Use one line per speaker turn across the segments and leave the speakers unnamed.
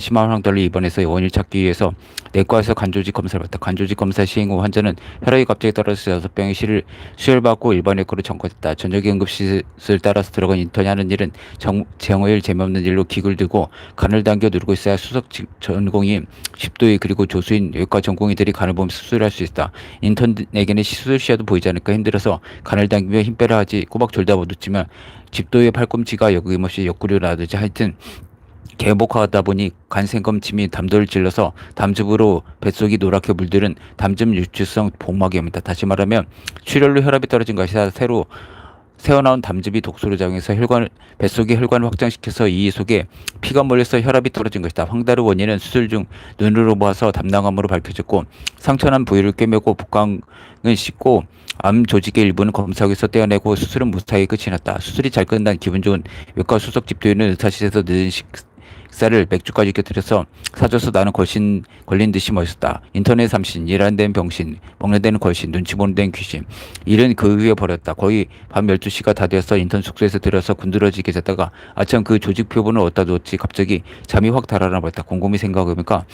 심한 황달로 입원해서 원인을 찾기 위해서 내과에서 간조직 검사를 받다. 간조직 검사 시행 후 환자는 혈압이 갑자기 떨어져서 병의 실을 수혈받고 일반 외과로 전과됐다. 저녁에 응급실을 따라서 들어간 인턴이 하는 일은 정, 정오일 재미없는 일로 기구를 들고 간을 당겨 누르고 있어야 수석 직- 전공인 십도의 그리고 조수인 외과 전공의들이 간을 보면 수술할 수 있다. 인턴에게는 수술 시야도 보이지 않을까 힘들어서 간을 당기며 힘 빼라 하지 꼬박 졸다 못 웃지만 집도의 팔꿈치가 여김없이 옆구리로 나듯이 하여튼 개복하다 보니 간생검침이 담도를 찔러서 담즙으로 뱃속이 노랗게 물들은 담즙 유출성 복막염이다. 다시 말하면 출혈로 혈압이 떨어진 것이 아니라 새로 새어나온 담즙이 독소로 작용해서 혈관 뱃속의 혈관을 확장시켜서 이 속에 피가 몰려서 혈압이 떨어진 것이다. 황달의 원인은 수술 중 눈으로 보아서 담낭암으로 밝혀졌고 상처난 부위를 꿰매고 복강을 씻고 암 조직의 일부는 검사하기에서 떼어내고 수술은 무사히 끝이 났다. 수술이 잘 끝난 기분 좋은 외과 수석 집도인은 의사실에서 늦은 식 사를 맥주까지 곁들여서 사줘서 나는 걸신 걸린 듯이 멋있다. 인터넷 삼신, 일하는 데는 병신, 먹는 데는 걸신, 눈치 보는 데는 귀신. 일은 그 위에 버렸다. 거의 밤 12시가 다 되어서 인턴 숙소에서 들어서 군드러지게 잤다가 아참 그 조직 표본을 어디다 뒀지 갑자기 잠이 확 달아나 버렸다. 곰곰이 생각해보니까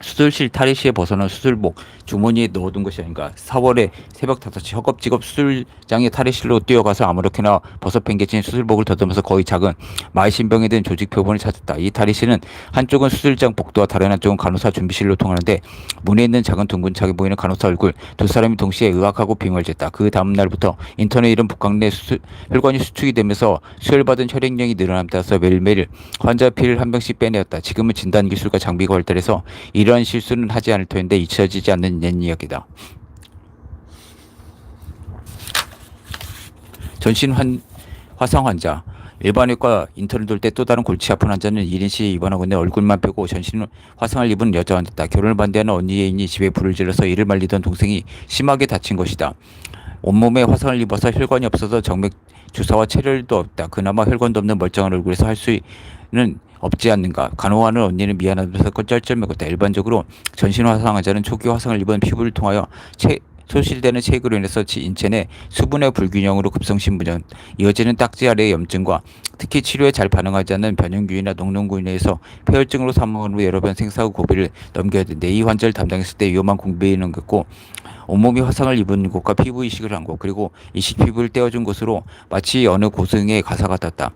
수술실 탈의실에 벗어난 수술복 주머니에 넣어둔 것이 아닌가. 4월에 새벽 5시 허겁지겁 수술장의 탈의실로 뛰어가서 아무렇게나 벗어 팽개친 수술복을 더듬어서 거의 작은 마이신병에 든 조직 표본을 찾았다. 이 탈의실은 한쪽은 수술장 복도와 다른 한쪽은 간호사 준비실로 통하는데 문에 있는 작은 둥근차게 보이는 간호사 얼굴 두 사람이 동시에 의학하고 빙을졌다. 그 다음 날부터 인터넷 이름 복강 내 수술, 혈관이 수축이 되면서 수혈받은 혈액량이 늘어남에 따라서 매일매일 환자 피를 한 병씩 빼내었다. 지금은 진단 기술과 장비가 발달해서 이러한 실수는 하지 않을 터인데 잊혀지지 않는 옛 이야기다. 전신 환, 화상 환자 일반외과 인턴을 돌 때 또 다른 골치 아픈 환자는 1인 시에 입원하고 있는데 얼굴만 빼고 전신 화상을 입은 여자 환자다. 결혼을 반대하는 언니 애인이 집에 불을 질러서 이를 말리던 동생이 심하게 다친 것이다. 온몸에 화상을 입어서 혈관이 없어서 정맥 주사와 체열도 없다. 그나마 혈관도 없는 멀쩡한 얼굴에서 할 수는 없지 않는가. 간호하는 언니는 미안하면서 쩔쩔매었다. 일반적으로 전신 화상 환자는 초기 화상을 입은 피부를 통하여 체, 소실되는 체액으로 인해서 지- 인체 내 수분의 불균형으로 급성신 분열, 이어지는 딱지 아래의 염증과 특히 치료에 잘 반응하지 않는 변형균이나 녹농균에 의해서 폐혈증으로 사망한 후 여러 번 생사 후 고비를 넘겨야 되는데 이 환자를 담당했을 때 위험한 공비를 넘겼고 온몸이 화상을 입은 곳과 피부 이식을 한 곳 그리고 이식 피부를 떼어준 곳으로 마치 어느 고승의 가사 같았다.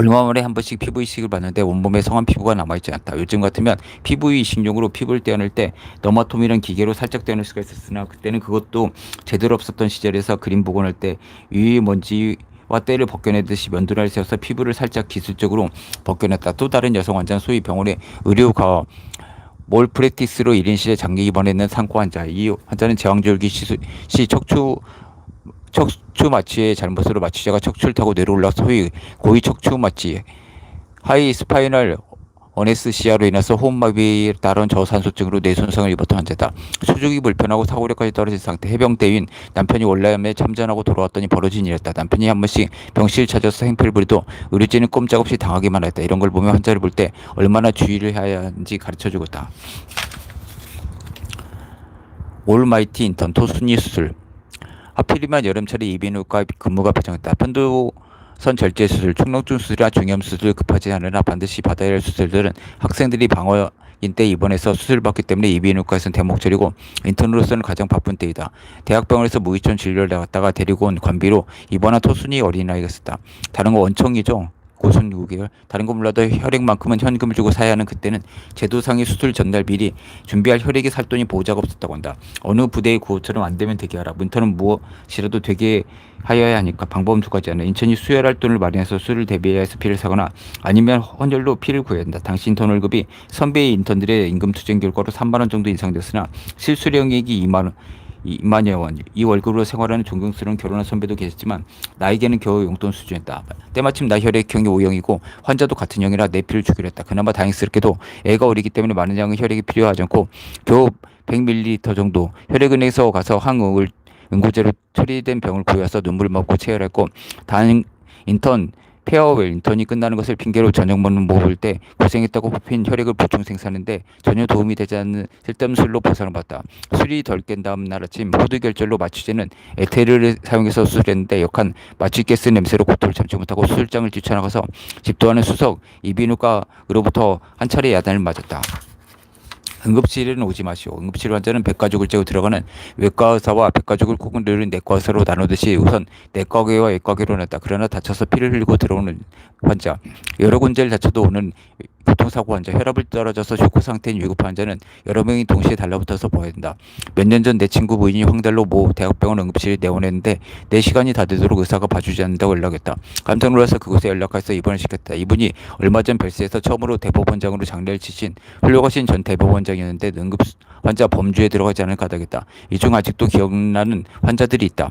얼마 만에 한 번씩 피부 이식을 받는데 온몸에 성한 피부가 남아있지 않다. 요즘 같으면 피부 이식용으로 피부를 떼어낼 때 너마톰이라는 기계로 살짝 떼어낼 수가 있었으나 그때는 그것도 제대로 없었던 시절에서 그림 복원할 때 유리 먼지 와 때를 벗겨내듯이 면도날 세워서 피부를 살짝 기술적으로 벗겨냈다. 또 다른 여성 환자는 소위 병원의 의료가 몰 프랙티스로 1인실에 장기 입원했는 상고 환자. 이 환자는 제왕절기 시, 시 척추 척추 마취의 잘못으로 마취자가 척추를 타고 뇌로 올라 소위 고위 척추 마취 하이 스파이널 어네스시아로 인해서 호흡마비에 따른 저산소증으로 뇌 손상을 입었던 환자다. 수족이 불편하고 사고력까지 떨어진 상태 해병대인 남편이 월남에 참전하고 돌아왔더니 벌어진 일이었다. 남편이 한 번씩 병실 찾아서 행패를 부리도 의료진은 꼼짝없이 당하기만 했다. 이런 걸 보면 환자를 볼 때 얼마나 주의를 해야 하는지 가르쳐 주겠다. 올마이티 인턴 토순이 수술 하필이면 여름철에 이비인후과 근무가 배정했다. 편도선 절제 수술, 축농증 수술이나 중염 수술 급하지 않으나 반드시 받아야 할 수술들은 학생들이 방어 인 때 입원해서 수술받기 때문에 이비인후과에서는 대목절이고 인턴으로서는 가장 바쁜 때이다. 대학병원에서 무기촌 진료를 나갔다가 데리고 온 관비로 입원한 토순이 어린아이가 있었다. 다른 거 원청이죠. 고순 6개월. 다른 거 몰라도 혈액만큼은 현금을 주고 사야 하는 그때는 제도상의 수술 전날 미리 준비할 혈액이 살 돈이 보호자가 없었다고 한다. 어느 부대의 구호처럼 안 되면 되게 하라. 문터는 무엇이라도 되게 하여야 하니까 방법은 두 가지야. 인천이 수혈할 돈을 마련해서 수를 대비해야 해서 피를 사거나 아니면 헌혈로 피를 구해야 한다. 당시 인턴 월급이 선배의 인턴들의 임금 투쟁 결과로 3만 원 정도 인상됐으나 실수령액이 2만 원. 2만여 원. 이 월급으로 생활하는 존경스러운 결혼한 선배도 계셨지만 나에게는 겨우 용돈 수준이었다. 때마침 나 혈액형이 O형이고 환자도 같은 형이라 내 피를 주기로 했다. 그나마 다행스럽게도 애가 어리기 때문에 많은 양의 혈액이 필요하지 않고 겨우 100ml 정도 혈액은행에서 가서 항응을 응고제로 처리된 병을 구해와서 눈물 먹고 체열했고 다행 인턴 페어웰 인턴이 끝나는 것을 핑계로 저녁 먹는 먹을 때 고생했다고 뽑힌 혈액을 보충 생산하는데 전혀 도움이 되지 않는 쓸데없는 술로 보상을 받다. 술이 덜 깬 다음 날 아침 호두 결절로 마취제는 에테르를 사용해서 수술했는데 역한 마취가스 냄새로 고통을 참지 못하고 수술장을 뛰쳐나가서 집도하는 수석 이비인후과로부터 한 차례 야단을 맞았다. 응급실에는 오지 마시오. 응급실 환자는 백가족을 째고 들어가는 외과 의사와 백가족을 꼭 누르는 내과 의사로 나누듯이 우선 내과계와 외과계로 나다. 그러나 다쳐서 피를 흘리고 들어오는 환자, 여러 군데를 다쳐도 오는 교통사고 환자, 혈압을 떨어져서 쇼크 상태인 위급 환자는 여러 명이 동시에 달라붙어서 보아야 된다. 몇 년 전 내 친구 부인이 황달로 모 대학병원 응급실에 내원했는데 내 시간이 다 되도록 의사가 봐주지 않는다고 연락했다. 깜짝 놀라서 그곳에 연락해서 입원을 시켰다. 이분이 얼마 전 별세에서 처음으로 대법원장으로 장례를 치신 훌륭하신 전 대법원장 이었는데 응급 환자 범주에 들어가지 않을 까닭이다. 이 중 아직도 기억나는 환자들이 있다.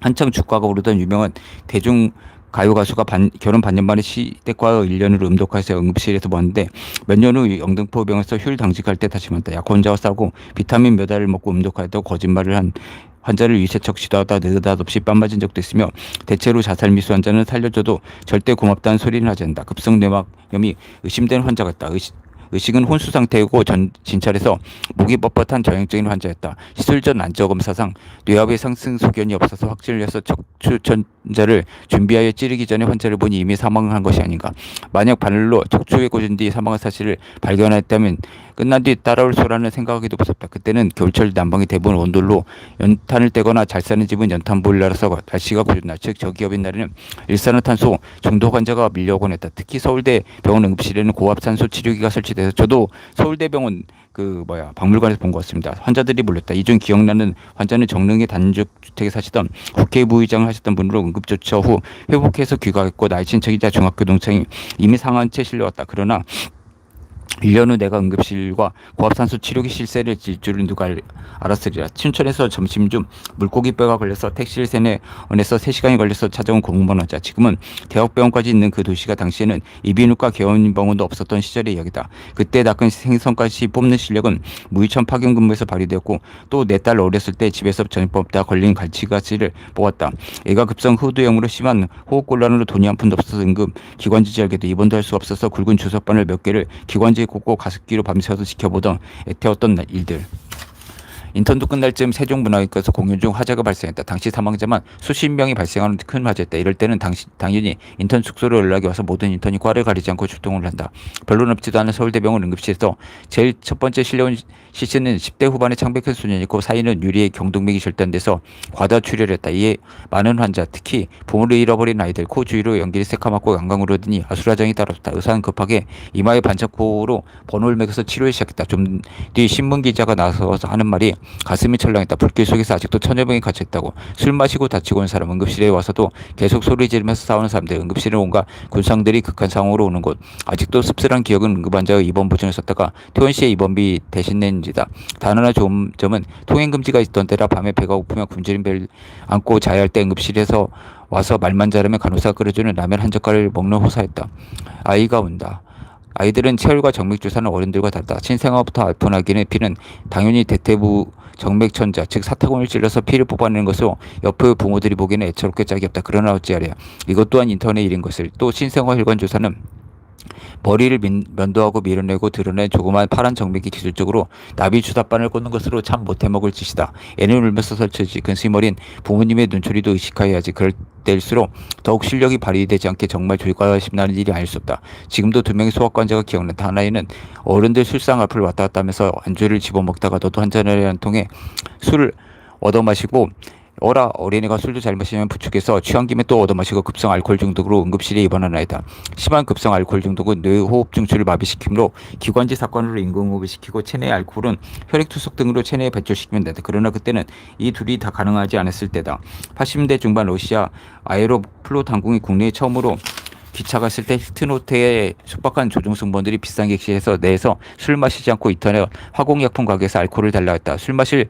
한창 주가가 오르던 유명한 대중 가요 가수가 반, 결혼 반년 만에 시댁과 1년을 음독해서 응급실에서 모았는데 몇 년 후 영등포 병원에서 휴일 당직할 때 다시 만났다. 약 혼자와 싸고 비타민 몇 알을 먹고 음독하였다고 거짓말을 한 환자를 위세척 시도하다 느닷없이 뺨 맞은 적도 있으며 대체로 자살 미수 환자는 살려줘도 절대 고맙다는 소리는 하지 않는다. 급성 뇌막염이 의심되는 환자가 있다. 의심, 의식은 혼수 상태이고 전 진찰에서 목이 뻣뻣한 전형적인 환자였다. 시술 전 안저 검사상 뇌압의 상승 소견이 없어서 확진을 해서 척추천자를 준비하여 찌르기 전에 환자를 보니 이미 사망한 것이 아닌가. 만약 바늘로 척추에 꽂은 뒤 사망한 사실을 발견했다면 끝난 뒤 따라올 소라는 생각하기도 무섭다. 그때는 겨울철 난방이 대부분 온돌로 연탄을 떼거나 잘 사는 집은 연탄 보일러라서 날씨가 고준 날, 즉 저기압인 날에는 일산화탄소 중독 환자가 밀려오곤 했다. 특히 서울대 병원 응급실에는 고압산소 치료기가 설치돼서 저도 서울대병원 그 뭐야 박물관에서 본 것 같습니다. 환자들이 몰렸다. 이 중 기억나는 환자는 정릉의 단독 주택에 사시던 국회 부의장을 하셨던 분으로 응급 조처 후 회복해서 귀가했고 나이 친척이자 중학교 동생이 이미 상한 채 실려왔다. 그러나 1년 후 내가 응급실과 고압산소 치료기 실세를 질 줄은 누가 알, 알았으리라. 춘천에서 점심 중 물고기 뼈가 걸려서 택시를 세내원에서 3시간이 걸려서 찾아온 공무원 환자. 지금은 대학병원까지 있는 그 도시가 당시에는 이비인후과 개원병원도 없었던 시절의 이야기다. 그때 낚은 생선까지 뽑는 실력은 무의천 파견 근무에서 발휘되었고 또 내 딸 어렸을 때 집에서 저녁 뽑다 걸린 갈치가지를 뽑았다. 애가 급성 후두염으로 심한 호흡곤란으로 돈이 한 푼도 없어서 응급 기관지지 알게도 입원도 할 수 없어서 굵은 주석바늘 몇 개를 기관지 꽂고 가습기로 밤새워서 지켜보던 애태웠던 일들. 인턴도 끝날 즈음 세종문화회관에서 공연 중 화재가 발생했다. 당시 사망자만 수십 명이 발생하는 큰 화재였다. 이럴 때는 당시, 당연히 인턴 숙소로 연락이 와서 모든 인턴이 과를 가리지 않고 출동을 한다. 별로 높지도 않은 서울대병원 응급실에서 제일 첫 번째 실려온 시신은 10대 후반의 창백한 소년이고 사이는 유리의 경동맥이 절단돼서 과다 출혈했다. 이에 많은 환자, 특히 부모를 잃어버린 아이들, 코 주위로 연기를 새카맣고 양강으로 더니 아수라장이 따랐다. 의사는 급하게 이마에 반짝코로 번호를 매겨서 치료를 시작했다. 좀 뒤 신문 기자가 나서서 하는 말이 가슴이 철렁했다. 불길 속에서 아직도 천여 명이 갇혀있다고. 술 마시고 다치고 온 사람, 응급실에 와서도 계속 소리 지르면서 싸우는 사람들, 응급실에 온가 군상들이 극한 상황으로 오는 곳. 아직도 씁쓸한 기억은 응급환자의 입원 보증을 썼다가 퇴원 시에 입원비 대신 낸지다. 단 하나 좋은 점은 통행 금지가 있던 때라 밤에 배가 고프면 굶주린 배를 안고 자야 할 때 응급실에서 와서 말만 잘하면 간호사가 끓여주는 라면 한 젓갈을 먹는 호사였다. 아이가 온다. 아이들은 체열과 정맥 주사는 어른들과 달다. 신생아부터 알포나기는 피는 당연히 대퇴부 정맥천자 즉 사타구니를 찔러서 피를 뽑아내는 것으로 옆의 부모들이 보기에는 애처롭게 짝이 없다. 그러나 어찌하랴. 이것 또한 인터넷 일인 것을 또 신생아 혈관 조사는 머리를 민, 면도하고 밀어내고 드러낸 조그만 파란 정맥이 기술적으로 나비 주사바늘 꽂는 것으로 참 못해먹을 짓이다. 애는 울면서 설치지 머린 부모님의 눈초리도 의식하여야지. 그럴 때일수록 더욱 실력이 발휘되지 않게 정말 조과심나는 일이 아닐 수 없다. 지금도 두 명의 소아관자가 기억난다. 하나에는 어른들 술상 앞을 왔다 갔다 하면서 안주를 집어먹다가 너도 한 잔을 한 통에 술을 얻어 마시고 어라 어린이가 술도 잘 마시면 부축해서 취한 김에 또 얻어마시고 급성 알코올 중독으로 응급실에 입원한 아이다. 심한 급성 알코올 중독은 뇌 호흡 중추를 마비시키므로 기관지 사건으로 인공호흡을 시키고 체내 알코올은 혈액투석 등으로 체내에 배출시키면 된다. 그러나 그때는 이 둘이 다 가능하지 않았을 때다. 80대 중반 러시아 아에로플로 당국이 국내에 처음으로 기차 갔을 때 호텔에 숙박한 조종 승무원들이 비싼 객실에서 내에서 술 마시지 않고 인터넷 화공약품 가게에서 알코올을 달라 했다. 술 마실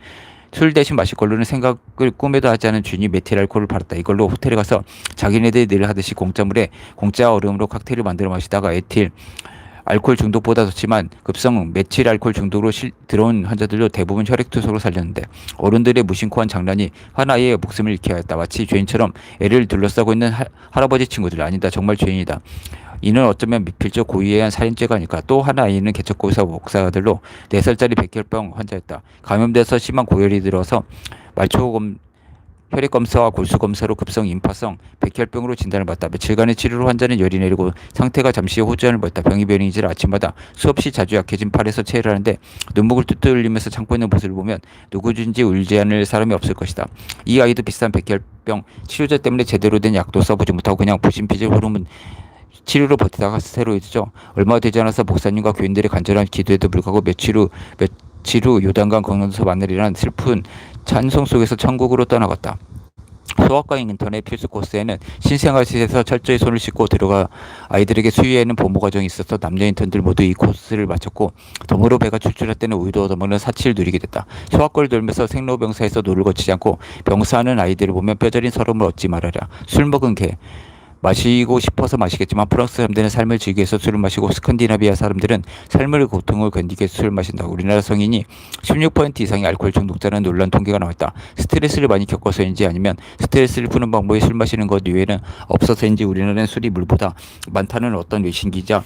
술 대신 마실 걸로는 생각을 꿈에도 하지 않은 주인이 메틸 알코올을 팔았다. 이걸로 호텔에 가서 자기네들이 늘 하듯이 공짜물에 공짜 얼음으로 칵테일을 만들어 마시다가 에틸 알코올 중독보다 더 심한 급성 메칠 알코올 중독으로 실, 들어온 환자들도 대부분 혈액투석으로 살렸는데 어른들의 무심코한 장난이 한 아이의 목숨을 잃게 하였다. 마치 죄인처럼 애를 둘러싸고 있는 하, 할아버지 친구들 아니다. 정말 죄인이다. 이는 어쩌면 미필적 고의에 의한 살인죄가 아닐까. 또한 아이는 개척고사 목사들로 4살짜리 백혈병 환자였다. 감염돼서 심한 고열이 들어서 말초검 혈액 검사와 골수 검사로 급성 임파성 백혈병으로 진단을 받다. 며칠간의 치료로 환자는 열이 내리고 상태가 잠시 호전을 보였다. 병이 변이질 아침마다 수없이 자주 약해진 팔에서 체를 하는데 눈목을 뚜뚜 흘리면서 참고 있는 모습을 보면 누구든지 울지 않을 사람이 없을 것이다. 이 아이도 비싼 백혈병 치료제 때문에 제대로 된 약도 써보지 못하고 그냥 부신피질 호르몬 치료로 버티다가 스테로이드죠. 얼마 되지 않아서 목사님과 교인들의 간절한 기도에도 불구하고 며칠 후 며칠 후 요단강 건너서 만나리라는 슬픈 찬송 속에서 천국으로 떠나갔다. 소아과 인턴의 필수 코스에는 신생아실에서 철저히 손을 씻고 들어가 아이들에게 수유에는 보모 과정이 있어서 남녀 인턴들 모두 이 코스를 마쳤고 덤으로 배가 출출할 때는 우유도 얻어먹는 사치를 누리게 됐다. 소아과를 돌면서 생로병사에서 노를 거치지 않고 병사하는 아이들을 보면 뼈저린 서름을 얻지 말아라. 술 먹은 개. 마시고 싶어서 마시겠지만 프랑스 사람들은 삶을 즐기기 위해서 술을 마시고 스칸디나비아 사람들은 삶을 고통을 위해서 술을 마신다. 우리나라 성인이 16% 이상의 알코올 중독자는 놀란 통계가 나왔다. 스트레스를 많이 겪어서인지 아니면 스트레스를 푸는 방법이 술 마시는 것 이외에는 없어서인지 우리나라는 술이 물보다 많다는 어떤 외신 기자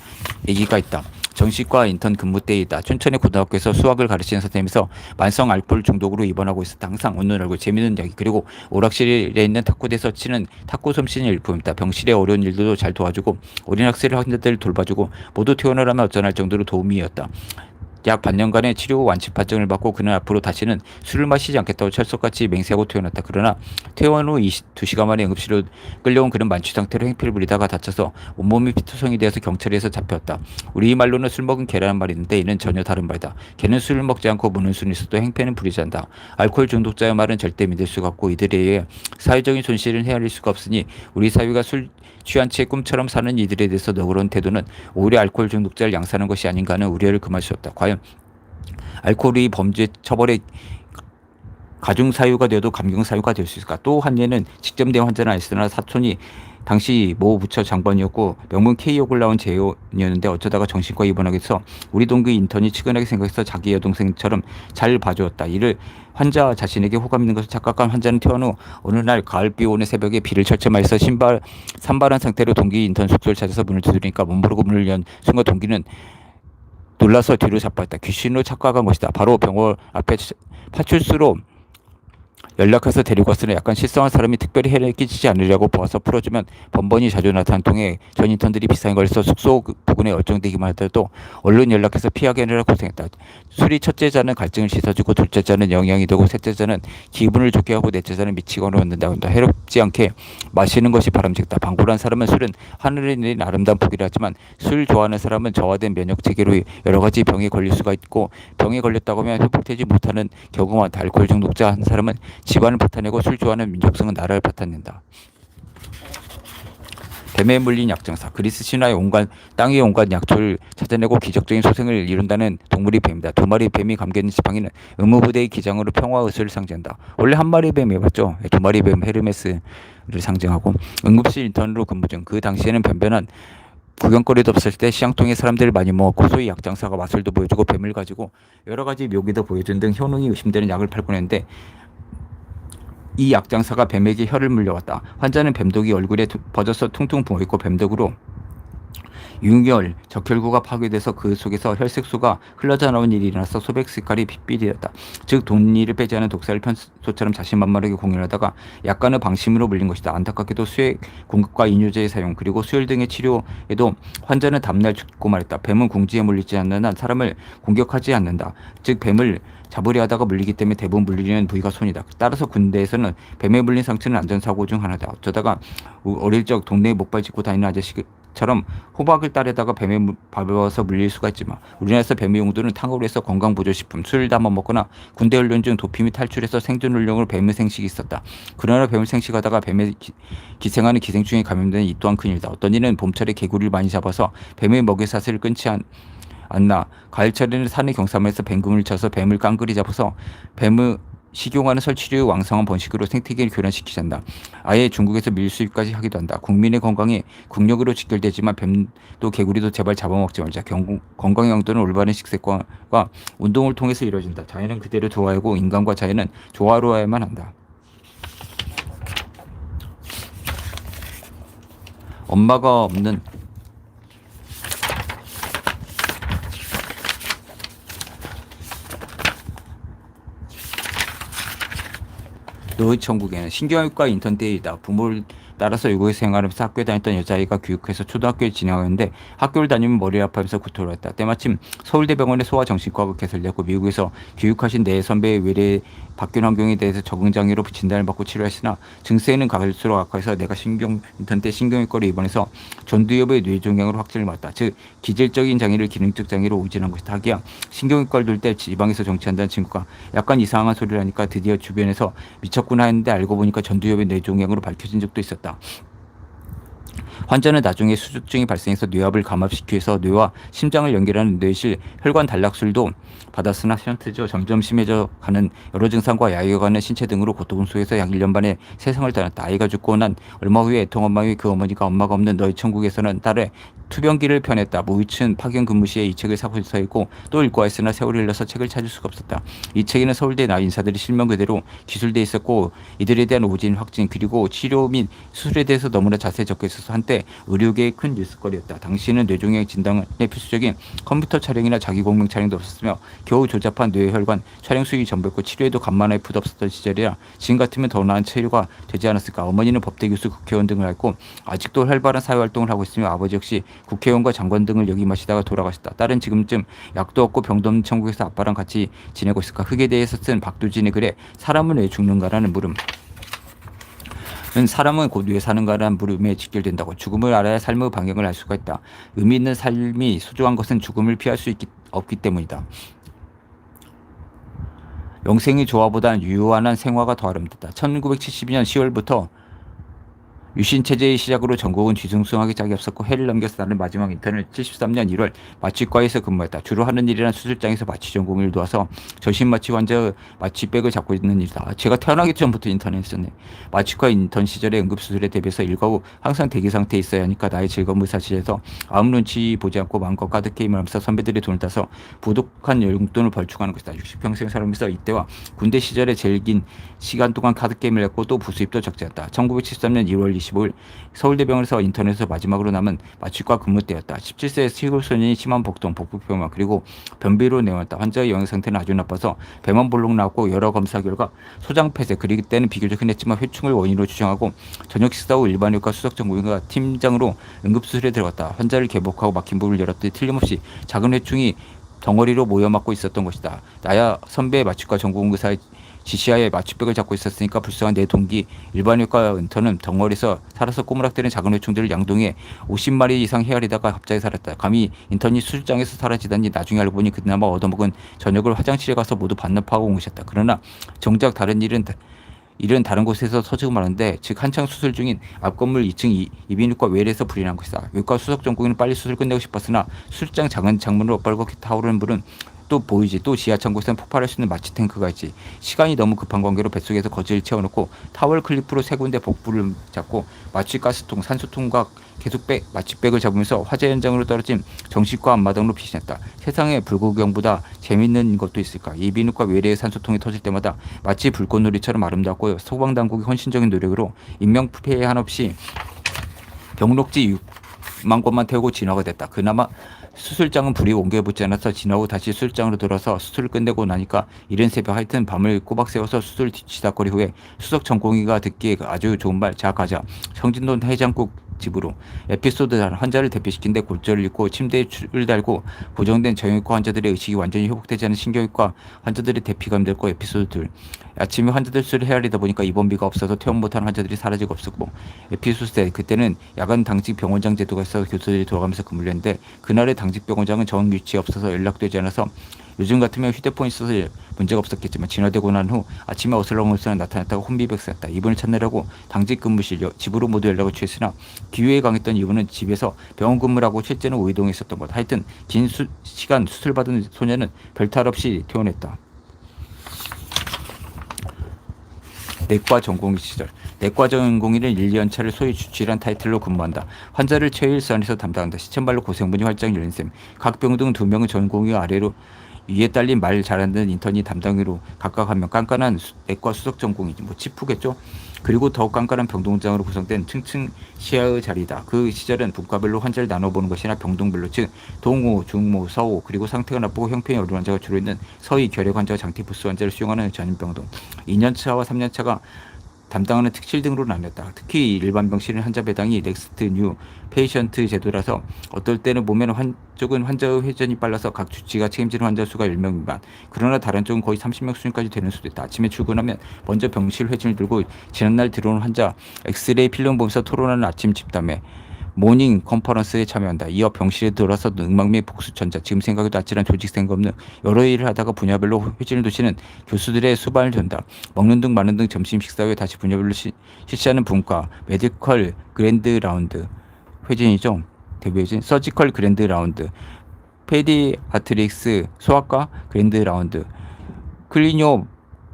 얘기가 있다. 정시과 인턴 근무 때이다. 춘천의 고등학교에서 수학을 가르치는 선생님에서 만성 알코올 중독으로 입원하고 있었다. 항상 웃는 얼굴, 재미있는 이야기, 그리고 오락실에 있는 탁구대에서 치는 탁구 솜씨는 일품이다. 병실의 어려운 일들도 잘 도와주고 어린 학생 환자들을 돌봐주고 모두 퇴원을 하면 어쩌할 정도로 도움이었다. 약 반년간의 치료 후 완치 판정을 받고 그는 앞으로 다시는 술을 마시지 않겠다고 철석같이 맹세하고 퇴원했다. 그러나 퇴원 후 2시간 만에 응급실로 끌려온 그는 만취 상태로 행패를 부리다가 다쳐서 온몸이 피투성이 되어서 경찰에서 잡혔다. 우리 말로는 술 먹은 개라는 말이 있는데 이는 전혀 다른 말이다. 개는 술을 먹지 않고 무는 수는 있어도 행패는 부리지 않다. 알코올 중독자의 말은 절대 믿을 수가 없고 이들에 의해 사회적인 손실은 헤아릴 수가 없으니 우리 사회가 술 취한 채 꿈처럼 사는 이들에 대해서 너그러운 태도는 오히려 알코올 중독자를 양산하는 것이 아닌가 하는 우려를 금할 수 없다. 과연 알코올이 범죄 처벌의 가중 사유가 되어도 감경 사유가 될 수 있을까? 또 한 예는 직접 된 환자는 아니으나 사촌이 당시 모 부처 장관이었고 명문 K역을 나온 재혼이었는데 어쩌다가 정신과 입원하게 돼서 우리 동기 인턴이 측은하게 생각해서 자기 여동생처럼 잘 봐주었다. 이를 환자 자신에게 호감 있는 것을 착각한 환자는 퇴원 후 어느 날 가을비 오는 새벽에 비를 철저마해서 신발 산발한 상태로 동기 인턴 숙소를 찾아서 문을 두드리니까 못 모르고 문을 연 순간 동기는 놀라서 뒤로 자빠졌다. 귀신으로 착각한 것이다. 바로 병원 앞에 파출소로 연락해서 데리고 왔으나 약간 실성한 사람이 특별히 해를 끼치지 않으려고 보아서 풀어주면 번번이 자주 나타난 통에 전 인턴들이 비싼 걸해서 숙소 그 부근에 얼쩡대기만 하더라도 얼른 연락해서 피하게 하느라 고생했다. 술이 첫째 자는 갈증을 씻어주고 둘째 자는 영향이 되고 셋째 자는 기분을 좋게 하고 넷째 자는 미치거나 얻는다. 해롭지 않게 마시는 것이 바람직다. 방불한 사람은 술은 하늘에 내린 아름다운 복이라 하지만 술 좋아하는 사람은 저하된 면역 체계로 여러 가지 병에 걸릴 수가 있고 병에 걸렸다고 하면 회복되지 못하는 많다. 알코올 중독자 한 사람은 집안을 파탄내고 술 좋아하는 민족성은 나라를 파탄낸다. 뱀에 물린 약정사 그리스 신화의 온갖 땅의 온갖 약초를 찾아내고 기적적인 소생을 이룬다는 동물이 뱀이다. 두 마리 뱀이 감겨있는 지팡이는 의무부대의 기장으로 평화 의술을 상징한다. 원래 한 마리 뱀이 맞죠? 두 마리 뱀 헤르메스를 상징하고 응급실 인턴으로 근무 중 그 당시에는 변변한 구경거리도 없을 때 시장통에 사람들을 많이 모았고 소위 약장사가 마술도 보여주고 뱀을 가지고 여러 가지 묘기도 보여준 등 효능이 의심되는 약을 팔곤 했는데 이 약장사가 뱀에게 혀를 물려왔다. 환자는 뱀독이 얼굴에 버져서 퉁퉁 부어있고 뱀독으로 융혈, 적혈구가 파괴돼서 그 속에서 혈색소가 흘러져 나온 일이 일어나서 소백 색깔이 핏빛이었다. 즉 돈니를 빼지 않은 독사를 편소처럼 자신만만하게 공연하다가 약간의 방심으로 물린 것이다. 안타깝게도 수액 공급과 이뇨제의 사용 그리고 수혈 등의 치료에도 환자는 다음날 죽고 말했다. 뱀은 궁지에 물리지 않는 한 사람을 공격하지 않는다. 즉 뱀을 잡으려 하다가 물리기 때문에 대부분 물리는 부위가 손이다. 따라서 군대에서는 뱀에 물린 상처는 안전사고 중 하나다. 어쩌다가 어릴 적 동네에 목발 짚고 다니는 아저씨처럼 호박을 따르다가 뱀에 밟아서 물릴 수가 있지만 우리나라에서 뱀의 용도는 탕후루 해서 건강보조식품, 술을 담아 먹거나 군대 훈련 중 도피미 탈출해서 생존 훈련으로 뱀의 생식이 있었다. 그러나 뱀을 생식하다가 뱀에 기, 생하는 기생충에 감염되는 이 또한 큰일이다. 어떤 이는 봄철에 개구리를 많이 잡아서 뱀의 먹이 사슬을 끊지 않 안나 가을철에는 산의 경사면에서 뱀금을 쳐서 뱀을 깡그리 잡아서 뱀의 식용하는 설치류 왕성한 번식으로 생태계를 교란시키지 않다. 아예 중국에서 밀수입까지 하기도 한다. 국민의 건강이 국력으로 직결되지만 뱀도 개구리도 제발 잡아먹지 말자. 경, 건강 영도는 올바른 식습관과 운동을 통해서 이루어진다. 자연은 그대로 좋아하고 인간과 자연은 조화로워야만 한다. 엄마가 없는 노의 천국에는 신경외과 인턴때이다. 부모를 따라서 외국에서 생활하면서 학교에 다녔던 여자아이가 교육해서 초등학교에 진학하는데 학교를 다니면 머리 아파하면서 구토를 했다. 때마침 서울대병원에 소아정신과가 개설되고 미국에서 교육하신 내 선배의 외래 바뀐 환경에 대해서 적응장애로 진단을 받고 치료했으나 증세는 갈수록 악화해서 내가 신경 인턴 때 신경외과로 입원해서 전두엽의 뇌종양으로 확진을 맞다. 즉 기질적인 장애를 기능적 장애로 오진한 것이다. 하기야 신경외과를 둘때 지방에서 정치한다는 친구가 약간 이상한 소리를 하니까 드디어 주변에서 미쳤구나 했는데 알고 보니까 전두엽의 뇌종양으로 밝혀진 적도 있었다. 환자는 나중에 수족증이 발생해서 뇌압을 감압시키기 위해서 뇌와 심장을 연결하는 뇌실 혈관 단락술도 받았으나 션트죠. 점점 심해져 가는 여러 증상과 야유가는 신체 등으로 고통 속에서 약 1년 반의 세상을 떠났다. 아이가 죽고 난 얼마 후에 애통 엄마의 그 어머니가 엄마가 없는 너희 천국에서는 딸의 투병기를 편했다. 무이춘 파견 근무 시에 이 책을 사고 있고 또 읽고 했으나 세월이 흘러서 책을 찾을 수가 없었다. 이 책에는 서울대 나 인사들이 실명 그대로 기술돼 있었고 이들에 대한 오진 확진 그리고 치료 및 수술에 대해서 너무나 자세히 적혀 있어서 한때 의료계의 큰 뉴스거리였다. 당시에는 뇌종양 진단의 필수적인 컴퓨터 촬영이나 자기공명 촬영도 없었으며 겨우 조잡한 뇌혈관 촬영 수익이 전부였고 치료에도 간만에 푸드 없었던 시절이라 지금 같으면 더 나은 치료가 되지 않았을까. 어머니는 법대 교수, 국회의원 등을 했고 아직도 활발한 사회활동을 하고 있으며 아버지 역시 국회의원과 장관 등을 역임하시다가 돌아가셨다. 딸은 지금쯤 약도 없고 병도 없는 천국에서 아빠랑 같이 지내고 있을까. 흙에 대해서 쓴 박두진의 글에 사람은 왜 죽는가라는 물음. 은 사람은 곧 왜 사는가라는 물음에 직결된다고 죽음을 알아야 삶의 방향을 알 수가 있다. 의미 있는 삶이 소중한 것은 죽음을 피할 수 있기, 없기 때문이다. 영생의 조화보다는 유한한 생화가 더 아름답다. 1972년 10월부터 유신 체제의 시작으로 전국은 뒤숭숭하게 짝이 없었고 해를 넘겨서 나는 마지막 인턴을 73년 1월 마취과에서 근무했다. 주로 하는 일이란 수술장에서 마취 전공을 도와서 저신 마취 환자 마취백을 잡고 있는 일이다. 제가 태어나기 전부터 인턴을 했었네. 마취과 인턴 시절에 응급수술에 대비해서 일과 후 항상 대기 상태에 있어야 하니까 나의 즐거움을 사실에서 아무 눈치 보지 않고 마음껏 가득 게임을 하면서 선배들의 돈을 따서 부족한 용돈을 벌충하는 것이다. 60평생 살면서 이때와 군대 시절에 제일 긴 시간 동안 카드 게임을 했고 또 부수입도 적지 않다. 1973년 1월 25일 서울대병원에서 인터넷에서 마지막으로 남은 마취과 근무 때였다. 17세 시골 소년이 심한 복통, 복부병원 그리고 변비로 내원했다. 환자의 영양 상태는 아주 나빠서 배만 볼록 나왔고 여러 검사 결과 소장 폐쇄 그리고 때는 비교적 흔했지만 회충을 원인으로 추정하고 저녁 식사 후 일반의과 수석 전공의가 팀장으로 응급수술에 들어갔다. 환자를 개복하고 막힌 부분을 열었더니 틀림없이 작은 회충이 덩어리로 모여 맞고 있었던 것이다. 나야 선배 마취과 전공 의사의 지시하에 마취백을 잡고 있었으니까 불쌍한 내 동기 일반외과 은터는 덩어리에서 살아서 꼬무락대는 작은 회충들을 양동에 50마리 이상 헤아리다가 갑자기 살았다. 감히 인턴이 수술장에서 사라지다니 나중에 알고 보니 그나마 얻어먹은 저녁을 화장실에 가서 모두 반납하고 오셨다. 그러나 정작 다른 일은 일은 다른 곳에서 터지고 말았는데 즉 한창 수술 중인 앞 건물 2층 이비인후과 외래에서 불이 난 것이다. 외과 수석 전공의는 빨리 수술 끝내고 싶었으나 수술장 작은 창문으로 빨갛게 타오르는 불은 또 보이지. 또 지하 천국에서는 폭발할 수 있는 마취 탱크가 있지. 시간이 너무 급한 관계로 뱃속에서 거즈를 채워놓고 타월 클리프로 세 군데 복부를 잡고 마취 가스통 산소통과 계속 백 마취백을 잡으면서 화재 현장으로 떨어진 정신과 앞마당으로 피신했다. 세상에 불구경보다 재밌는 것도 있을까? 이 비누과 외래의 산소통이 터질 때마다 마치 불꽃놀이처럼 아름답고 소방당국의 헌신적인 노력으로 인명피해 한없이 병록지 6만 건만 태우고 진화가 됐다. 그나마 수술장은 불이 옮겨붙지 않아서 지나고 다시 수술장으로 들어서 수술을 끝내고 나니까 이른 새벽 하여튼 밤을 꼬박 세워서 수술 뒤치다거리 후에 수석 전공의가 듣기에 아주 좋은 말 자 가자. 성진동 해장국 집으로 에피소드 환자를 대피시킨데 골절을 입고 침대에 줄을 달고 고정된 정형외과 환자들의 의식이 완전히 회복되지 않은 신경외과 환자들의 대피가 힘들고 에피소드 둘 아침에 환자들 수를 헤아리다 보니까 입원비가 없어서 퇴원 못한 환자들이 사라지고 없었고 에피소드 셋 그때는 야간 당직 병원장 제도가 있어서 교수들이 돌아가면서 근무를 했는데 그날의 당직 병원장은 정 위치에 없어서 연락되지 않아서 요즘 같으면 휴대폰이 있어서 문제가 없었겠지만 진화되고 난 후 아침에 어슬렁어슬렁 나타났다고 혼비백산했다. 이분을 찾느라고 당직 근무실 집으로 모두 연락을 취했으나 기회에 강했던 이분은 집에서 병원 근무를 하고 실제는 오이동에 있었던 것. 하여튼 긴 수, 시간 수술받은 소녀는 별탈 없이 퇴원했다. 내과 전공의 시절. 내과 전공의는 1년 차를 소위 주치의란 타이틀로 근무한다. 환자를 최일선에서 담당한다. 시천발로 고생문이 활짝 열린 셈. 각 병동 두 명의 전공의 아래로 위에 딸린 말 잘하는 인턴이 담당으로 각각 한 명 깐깐한 수- 내과 수석 전공이지 뭐 치프겠죠. 그리고 더욱 깐깐한 병동장으로 구성된 층층 시야의 자리다. 그 시절은 분과별로 환자를 나눠보는 것이나 병동별로 즉 동호, 중모, 서호 그리고 상태가 나쁘고 형편이 어려운 환자가 주로 있는 서희, 결핵 환자와 장티푸스 환자를 수용하는 전임병동 2년차와 3년차가 담당하는 특실 등으로 나뉘었다. 특히 일반 병실은 환자 배당이 넥스트 뉴 페이션트 제도라서 어떨 때는 보면 한쪽은 환자의 회전이 빨라서 각 주치가 책임지는 환자 수가 10명 미만 그러나 다른 쪽은 거의 30명 수준까지 되는 수도 있다. 아침에 출근하면 먼저 병실 회진을 들고 지난날 들어온 환자 엑스레이 필름 보면서 토론하는 아침 집담회 모닝 컨퍼런스에 참여한다. 이어 병실에 들어서 음악 및 복수천자, 지금 생각해도 아찔한 조직 생각 없는 여러 일을 하다가 분야별로 회진을 두시는 교수들의 수반을 돈다. 먹는 등 마는 등 점심 식사 후에 다시 분야별로 시, 실시하는 분과 메디컬 그랜드 라운드 회진이죠. 데뷔 회진, 서지컬 그랜드 라운드, 페디 아트릭스 소아과 그랜드 라운드, 클리뇨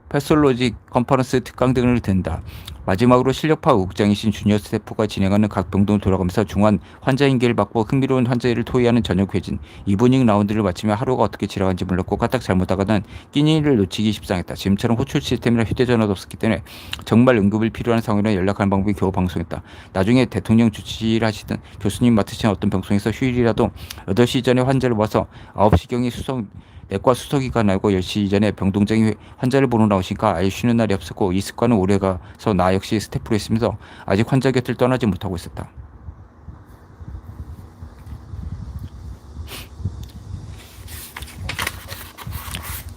패솔로지 컨퍼런스 특강 등을 든다. 마지막으로 실력파 의국장이신 주니어 스태프가 진행하는 각 병동을 돌아가면서 중환 환자 인계를 받고 흥미로운 환자를 토의하는 저녁 회진. 이브닝 라운드를 마치며 하루가 어떻게 지나간지 몰랐고 까딱 잘못하거나 끼니를 놓치기 십상했다. 지금처럼 호출 시스템이나 휴대전화도 없었기 때문에 정말 응급을 필요한 상황이라 연락하는 방법이 겨우 방송했다. 나중에 대통령 주치의를 하시던 교수님 맡으신 어떤 병동에서 휴일이라도 8시 전에 환자를 와서 9시경에 수석 내과 수석이가 나고 10시 이전에 병동장이 환자를 보러 나오시니까 아예 쉬는 날이 없었고 이 습관은 오래 가서 나 역시 스태프로 있으면서 아직 환자 곁을 떠나지 못하고 있었다.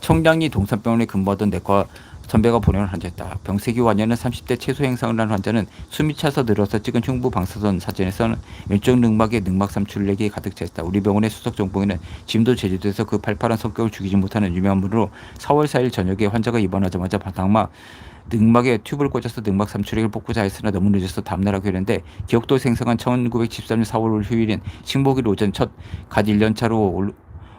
청량리 동산병원에 근무하던 내과 선배가 보내는 환자였다. 병세기 완년은 30대 최소 행상을 한 환자는 숨이 차서 늘어서 찍은 흉부 방사선 사진에서는 왼쪽 능막에 능막 삼출렉이 가득 차 있다. 우리 병원의 수석 정봉에는 지금도 제주도에서 그 팔팔한 성격을 죽이지 못하는 유명한 분으로 4월 4일 저녁에 환자가 입원하자마자 바닥막 능막에 튜브를 꽂아서 능막 삼출액을 뽑고자 했으나 너무 늦어서 다음날 하기로 했는데 기억도 생생한 1913년 4월 휴일인 식목일 오전 첫갓 1년차로 올,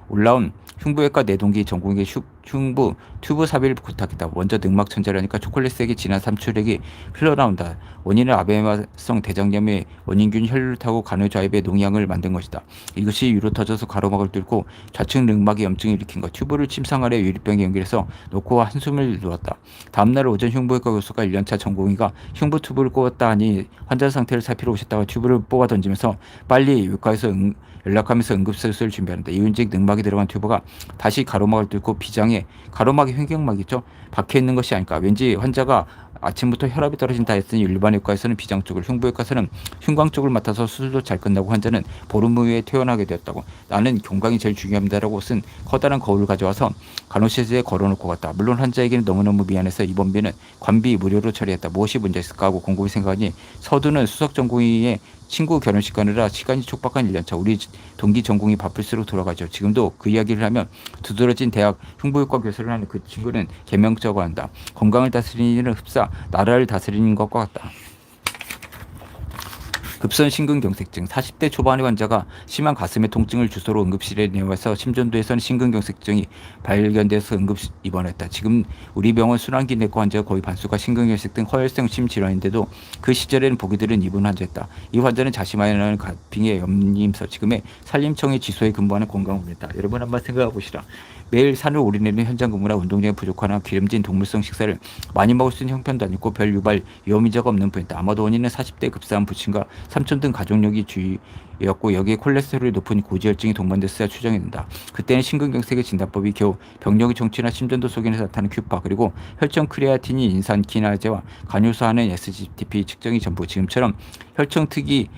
올라온 흉부외과 내동기 전공의 흉- 흉부 튜브 삽입을 부탁했다. 먼저 능막 천절하니까 초콜릿색이 진한 삼출액이 흘러나온다. 원인은 아베마성 대장염의 원인균 혈류를 타고 간의 농양을 만든 것이다. 이것이 위로 터져서 가로막을 뚫고 좌측 능막에 염증을 일으킨 것. 튜브를 침상 아래 유리병에 연결해서 놓고 한숨을 놓았다. 다음날 오전 흉부외과 교수가 1년차 전공의가 흉부 튜브를 꼽았다 하니 환자 상태를 살피러 오셨다가 튜브를 뽑아 던지면서 빨리 외과에서 응- 연락하면서 응급수술을 준비한다. 이윤직 능막이 들어간 튜브가 다시 가로막을 뚫고 비장에 가로막이 횡격막이죠. 박혀 있는 것이 아닐까. 왠지 환자가 아침부터 혈압이 떨어진다 했으니 일반외과에서는 비장 쪽을, 흉부외과에서는 흉광 쪽을 맡아서 수술도 잘 끝나고 환자는 보름 후에 퇴원하게 되었다고. 나는 경광이 제일 중요합니다라고 쓴 커다란 거울을 가져와서 간호실에 걸어놓고 갔다. 물론 환자에게는 너무너무 미안해서 이번비는 관비 무료로 처리했다. 무엇이 문제였을까 하고 곰곰이 생각하니 서두는 수석 전공의의 친구 결혼식 가느라 시간이 촉박한 1년차 우리 동기 전공이 바쁠수록 돌아가죠. 지금도 그 이야기를 하면 두드러진 대학 흉부외과 교수를 하는 그 친구는 개명적으로 한다. 건강을 다스리는 일은 흡사 나라를 다스리는 것과 같다. 급선 심근경색증 40대 초반의 환자가 심한 가슴의 통증을 주소로 응급실에 내와서 심전도에서는 심근경색증이 발견돼서 응급 입원했다. 지금 우리 병원 순환기 내과 환자가 거의 반수가 심근경색 등 허혈성 심질환인데도 그 시절에는 보기 드문 입원 환자였다. 이 환자는 자신만의 가빙의 염림서 지금의 산림청의 지소에 근무하는 건강검입니다. 여러분 한번 생각해 보시라. 매일 산을 오르내는 현장 근무나 운동량이 부족하나 기름진 동물성 식사를 많이 먹을 수 있는 형편도 아니고 별 유발 위험이자가 없는 분이다. 아마도 원인은 40대 급사한 부친과 삼촌 등 가족력이 주의였고 여기에 콜레스테롤이 높은 고지혈증이 동반됐어야 추정이 된다. 그때는 심근경색의 진단법이 겨우 병력의 정치나 심전도 속에서 나타나는 큐파 그리고 혈청 크레아틴이 인산 키나제와 간효소하는 SGTP 측정이 전부 지금처럼 혈청 특이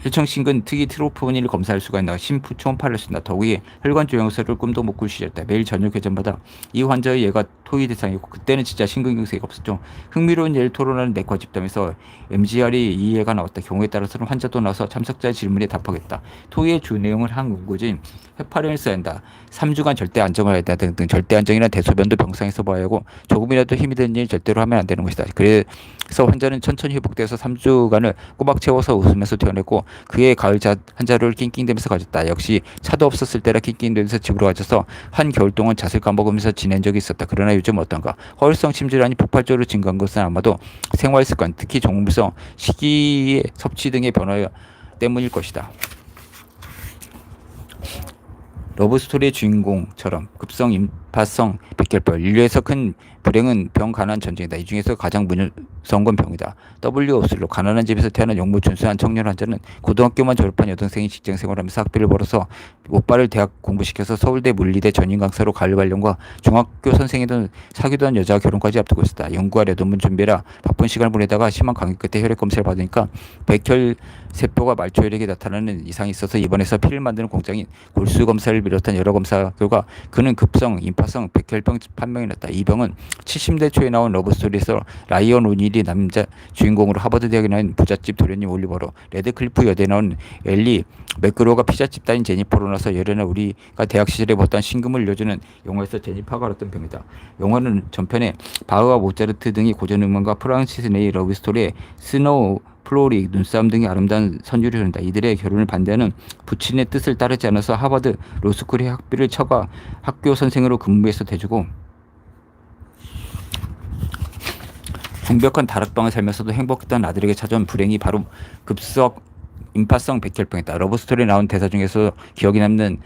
혈청 심근 특이 트로포닌을 검사할 수가 있나 심부 초음파를 쓴다. 더구이 혈관 조영설을 꿈도 못 꿀 시절이다. 매일 저녁 회전마다 이 환자의 예가 토의 대상이고 그때는 진짜 심근경색이 없었죠. 흥미로운 예를 토론하는 내과 집담에서 MGR이 이 예가 나왔다. 경우에 따라서는 환자도 나와서 참석자의 질문에 답하겠다. 토의의 주 내용을 한 연구진 헤파린을 써야 한다. 3주간 절대 안정을 해야 한다 등등 절대 안정이란 대소변도 병상에서 봐야 하고 조금이라도 힘이 드는 일 절대로 하면 안 되는 것이다. 그래서 환자는 천천히 회복돼서 3주간을 꼬박 채워서 웃으면서 퇴원했고 그의 가을 자, 환자를 낑낑대면서 가졌다. 역시 차도 없었을 때라 낑낑대면서 집으로 가져서 한 겨울 동안 잣을 까먹으면서 지낸 적이 있었다. 그러나 요즘 어떤가? 허혈성 심질환이 폭발적으로 증가한 것은 아마도 생활 습관, 특히 정부성, 식이의 섭취 등의 변화 때문일 것이다. 러브스토리의 주인공처럼 급성 임파성 백혈병 인류에서 큰 불행은 병 가난 전쟁이다. 이 중에서 가장 무서운 건 병이다. W 없을로 가난한 집에서 태어난 영무 준수한 청년 환자는 고등학교만 졸업한 여동생이 직장 생활하면서 학비를 벌어서 오빠를 대학 공부시켜서 서울대 물리대 전임 강사로 관련과 중학교 선생이던 사귀던 여자와 결혼까지 앞두고 있었다. 연구하려 논문 준비라 바쁜 시간을 보내다가 심한 감기 끝에 혈액 검사를 받으니까 백혈 세포가 말초 혈액에 나타나는 이상이 있어서 입원해서 피를 만드는 공장인 골수 검사를 비롯한 여러 검사 결과 그는 급성 임파성 백혈병 판명이 났다. 이 병은 70대 초에 나온 러브스토리에서 라이언 오닐이 남자 주인공으로 하버드 대학에 나온 부잣집 도련님 올리버로 레드클리프 여대에 나온 엘리 맥그로가 피자집 따인 제니퍼로 나서 열연해 우리가 대학 시절에 봤던 신금을 흘려주는 영화에서 제니퍼가 알았던 병이다. 영화는 전편에 바흐와 모차르트 등이 고전 음악과 프랑시스 네이 러브스토리의 스노우 플로리, 눈싸움 등의 아름다운 선율을 흐른다. 이들의 결혼을 반대하는 부친의 뜻을 따르지 않아서 하버드 로스쿨의 학비를 처가 학교 선생으로 근무해서 대주고 궁벽한 다락방을 살면서도 행복했던 아들에게 찾아온 불행이 바로 급석 임파성 백혈병이다. 러브스토리에 나온 대사 중에서 기억이 남는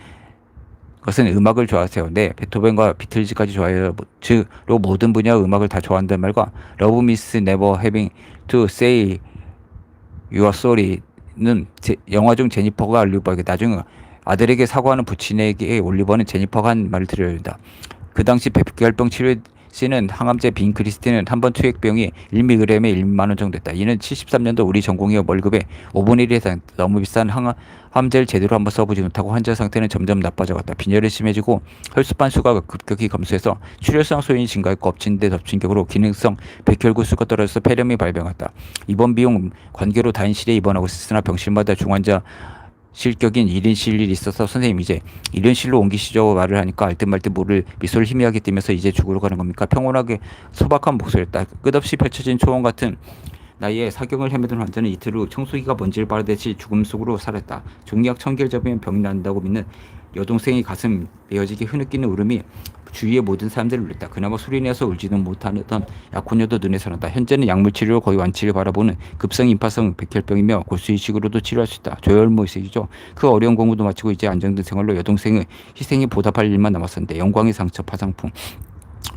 것은 음악을 좋아하세요. 네, 베토벤과 비틀즈까지 좋아해요. 즉로 모든 분야 음악을 다 좋아한다는 말과 러브 미스 네버 해빙 투 세이 유어 소리는 영화 중 제니퍼가 올리버에게 나중에 아들에게 사과하는 부친에게 올리버는 제니퍼가 한 말을 들어야 된다. 그 당시 백혈병 치료 씨는 항암제 빈 크리스틴은 한 번 투약병이 1mg에 1만 원 정도 됐다. 이는 73년도 우리 전공의업 월급의 5분의 1에 해당 너무 비싼 항암제를 제대로 한번 써보지 못하고 환자 상태는 점점 나빠져갔다. 빈혈이 심해지고 혈수판 수가 급격히 감소해서 출혈성 소인이 증가했고 엎친 데 덮친 격으로 기능성 백혈구 수가 떨어져서 폐렴이 발병했다. 입원 비용 관계로 다인실에 입원하고 있으나 병실마다 중환자 실격인 1인실 일이 있어서 선생님 이제 1인실로 옮기시죠 말을 하니까 알듯 말듯 모를 미소를 희미하게 띠면서 이제 죽으러 가는 겁니까? 평온하게 소박한 목소리였다. 끝없이 펼쳐진 초원 같은 나이에 사경을 헤매던 환자는 이틀 후 청소기가 먼지를 빨아대치 죽음 속으로 살았다. 종약 천 개를 잡으면 병이 난다고 믿는 여동생이 가슴 메어지게 흐느끼는 울음이 주위의 모든 사람들을 울렸다. 그나마 소리 내서 울지는 못하던 약혼녀도 눈에 선한다. 현재는 약물 치료로 거의 완치를 바라보는 급성 임파성 백혈병이며 골수이식으로도 치료할 수 있다. 조혈모이식이죠. 그 어려운 공부도 마치고 이제 안정된 생활로 여동생의 희생이 보답할 일만 남았었는데 영광의 상처 파상풍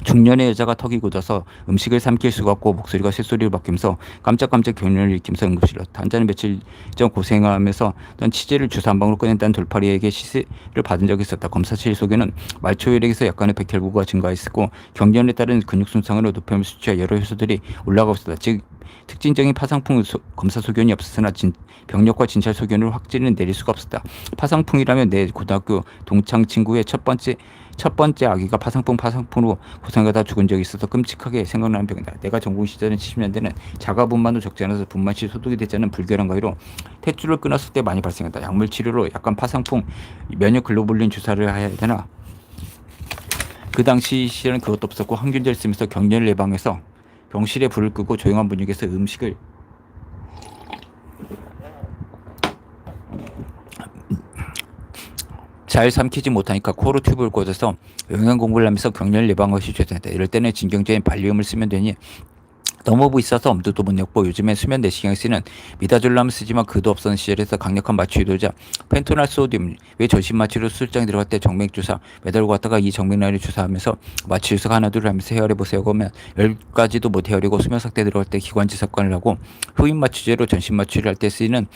중년의 여자가 턱이 굳어서 음식을 삼킬 수가 없고 목소리가 쇳소리를 바뀌면서 깜짝깜짝 경련을 일으키면서 응급실로 환자는 며칠 전 고생하면서 넌 치제를 주사 한 방으로 꺼낸다는 돌파리에게 시세를 받은 적이 있었다. 검사실 속에는 말초혈액에서 약간의 백혈구가 증가했었고 경련에 따른 근육 손상으로 노폐물 수치와 여러 효소들이 올라가고 있었다. 즉 특징적인 파상풍 소, 검사 소견이 없었으나 진, 병력과 진찰 소견을 확진을 내릴 수가 없었다. 파상풍이라면 내 고등학교 동창 친구의 첫 번째 첫 번째 아기가 파상풍 파상풍으로 고생하다 죽은 적이 있어서 끔찍하게 생각나는 병이다. 내가 전공 시절인 70년대는 자가분만도 적지 않아서 분만시 소독이 되지 않은 불결한 가위로 탯줄을 끊었을 때 많이 발생했다. 약물 치료로 약간 파상풍 면역 글로불린 주사를 해야 되나? 그 당시 시절은 그것도 없었고 항균제를 쓰면서 경련을 예방해서 병실에 불을 끄고 조용한 분위기에서 음식을 잘 삼키지 못하니까 코로 튜브를 꽂아서 영양 공부를 하면서 경련을 예방할 수 있어야 된다. 이럴 때는 진경제인 발리움을 쓰면 되니 너무 있어서 엄두도 못 냈고 요즘에 수면 내시경에 쓰는 미다졸람 쓰지만 그도 없었는 시절에서 강력한 마취 유도자 펜토날 소디움 왜 저신 마취로 술장에 들어갈 때 정맥 주사 매달고 갔다가 이 정맥 라인을 주사하면서 마취 주사가 하나 둘 하면서 헤어려 보세요 그러면 열 가지도 못 헤어리고 수면 상태 들어갈 때 기관지 삽관을 하고 후임 마취제로 전신 마취를 할 때 쓰이는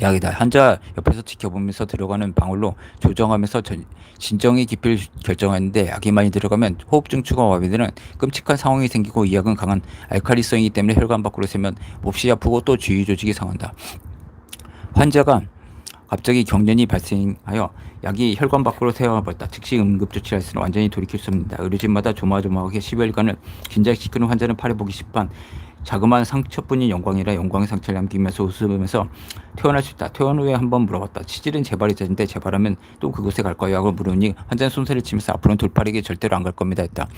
약이다. 환자 옆에서 지켜보면서 들어가는 방울로 조정하면서 전, 진정의 깊이를 결정하는데 약이 많이 들어가면 호흡증 추가 마비되는 끔찍한 상황이 생기고 이 약은 강한 알칼리성이기 때문에 혈관 밖으로 새면 몹시 아프고 또 주위 조직이 상한다. 환자가 갑자기 경련이 발생하여 약이 혈관 밖으로 새어버렸다. 즉시 응급조치를 했으나 완전히 돌이킬 수 없습니다. 의료진마다 조마조마하게 10여일간을 긴장시키는 환자는 팔에 보기 십판 자그마한 상처뿐인 영광이라 영광의 상처를 남기면서 웃으면서 퇴원할 수 있다. 퇴원 후에 한번 물어봤다. 치질은 재발이자인데 재발하면 또 그곳에 갈 거야. 하고 물으니 환자는 손세를 치면서 앞으로는 돌팔이게 절대로 안 갈 겁니다. 했다.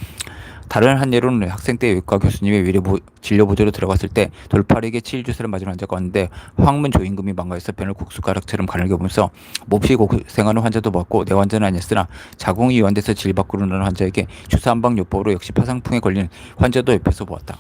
다른 한 예로는 학생 때 외과 교수님의 위례 보- 진료 보조로 들어갔을 때 돌팔이게 치일 주사를 맞은 환자가 왔는데 항문 조임금이 망가져서 변을 국수가락처럼 가늘게 보면서 몹시 고생하는 환자도 봤고 내 환자는 아니었으나 자궁이 이완돼서 질 밖으로 나는 환자에게 주사 한방 요법으로 역시 파상풍에 걸린 환자도 옆에서 보았다.